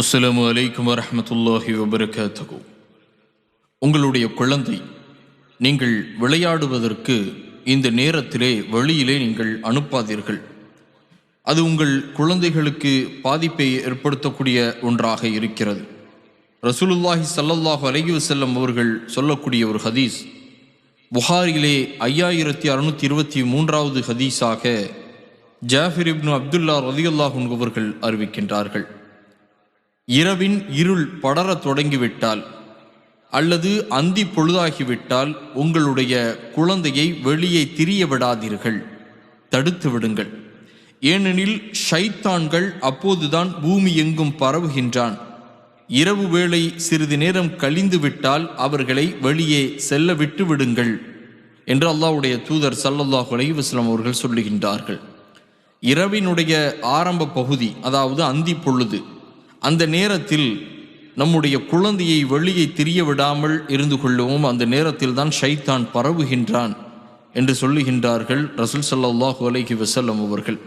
அஸ்ஸலாமு அலைக்கும் வரமத்துல்லாஹி வபரகாத்துஹு. உங்களுடைய குழந்தை நீங்கள் விளையாடுவதற்கு இந்த நேரத்திலே வெளியிலே நீங்கள் அனுப்பாதீர்கள். அது உங்கள் குழந்தைகளுக்கு பாதிப்பை ஏற்படுத்தக்கூடிய ஒன்றாக இருக்கிறது. ரசூலுல்லாஹி சல்லல்லாஹு அலஹி வசல்லம் அவர்கள் சொல்லக்கூடிய ஒரு ஹதீஸ் புகாரிலே ஐயாயிரத்தி அறுநூத்தி இருபத்தி மூன்றாவது ஹதீஸாக ஜாஃபிர் இப்னு அப்துல்லா ரதியுல்லாஹ் அவர்கள் அறிவிக்கின்றார்கள். இரவின் இருள் படரத் தொடங்கிவிட்டால் அல்லது அந்தி பொழுதாகிவிட்டால் உங்களுடைய குழந்தையை வெளியே திரிய விடாதீர்கள். தடுத்து விடுங்கள். ஏனெனில் ஷைத்தான்கள் அப்போதுதான் பூமி எங்கும் பரவுகின்றான். இரவு வேளை சிறிது நேரம் கழிந்து விட்டால் அவர்களை வெளியே செல்ல விட்டு விடுங்கள் என்று அல்லாவுடைய தூதர் சல்லல்லாஹ் அலைவாஸ்லாம் அவர்கள் சொல்லுகின்றார்கள். இரவினுடைய ஆரம்ப பகுதி அதாவது அந்தி பொழுது அந்த நேரத்தில் நம்முடைய குழந்தையை வெளியே திரிய விடாமல் இருந்து கொள்ளவும். அந்த நேரத்தில் தான் ஷைத்தான் பரவுகின்றான் என்று சொல்லுகின்றார்கள் ரசூல் சல்லாஹூ அலைஹி வசல்லம் அவர்கள்.